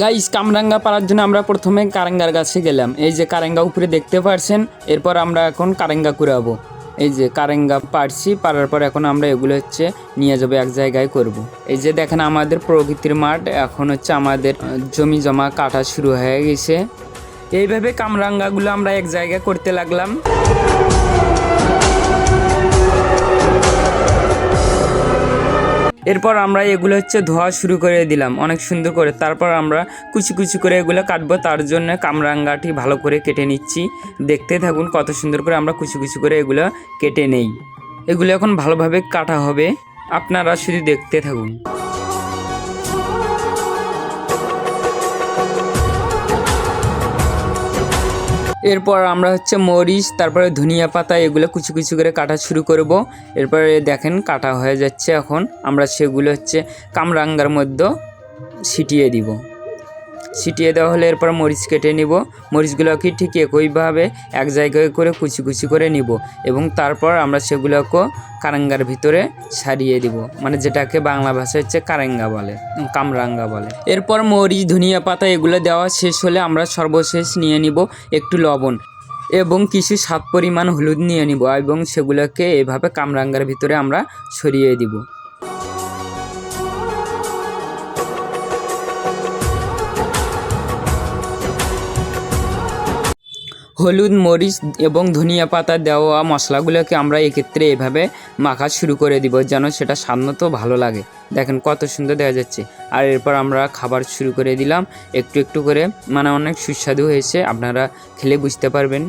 Guys কামরাঙ্গা পাড়ার জন্য আমরা প্রথমে কারেঙ্গার গাছে গেলাম। এই যে কারেঙ্গা উপরে দেখতে পারছেন, এরপর আমরা এখন কারেঙ্গা কুড়াবো। এই যে কারেঙ্গা পারছি পারার পর এখন আমরা এগুলো হচ্ছে নিয়ে যাব, এক জায়গায় করব। এই যে দেখেন আমাদের প্রকৃতির মাঠ, এখন হচ্ছে আমাদের জমি জমা কাটা শুরু হয়ে গেছে। এইভাবে কামরাঙ্গাগুলো আমরা এক জায়গায় করতে লাগলাম। এরপর আমরা এগুলো হচ্ছে ধোয়া শুরু করে দিলাম অনেক সুন্দর করে। তারপর আমরা কুচি কুচি করে এগুলো কাটবো, তার জন্য কামরাঙ্গাটি ভালো করে কেটে নিচ্ছি। দেখতে থাকুন কত সুন্দর করে আমরা কুচি কুচি করে এগুলো কেটে নেই। এগুলো এখন ভালোভাবে কাটা হবে। আপনারা শুধু দেখতে থাকুন। এরপর আমরা হচ্ছে মরিচ, তারপরে ধনিয়া পাতা, এগুলো কুচি কুচি করে কাটা শুরু করব। এরপরে দেখেন কাটা হয়ে যাচ্ছে এখন। আমরা সেগুলো হচ্ছে কামরাঙ্গার মধ্যে ছিটিয়ে দিব। ছিটিয়ে দেওয়া হলে এরপর মরিচ কেটে নিব। মরিচগুলোকে ঠিক একইভাবে এক জায়গায় করে কুচি কুচি করে নিব এবং তারপর আমরা সেগুলোকে কারাঙ্গার ভিতরে সারিয়ে দিব। মানে যেটাকে বাংলা ভাষায় হচ্ছে কারেঙ্গা বলে কামরাঙ্গা বলে। এরপর মরিচ, ধনিয়া পাতা এগুলো দেওয়া শেষ হলে আমরা সর্বশেষ নিয়ে নিব একটু লবণ এবং কিছু স্বাদ পরিমাণ হলুদ নিয়ে নিব এবং সেগুলোকে এভাবে কামরাঙ্গার ভিতরে আমরা ছড়িয়ে দিব। হলুদ, মরিচ এবং ধনিয়া পাতা দেওয়া মশলাগুলোকে আমরা এক্ষেত্রে এভাবে মাখা শুরু করে দিব, যেন সেটা সাধারণত ভালো লাগে। দেখেন কত সুন্দর দেখা যাচ্ছে। আর এরপর আমরা খাবার শুরু করে দিলাম। একটু একটু করে মানে অনেক সুস্বাদু হয়েছে, আপনারা খেলে বুঝতে পারবেন।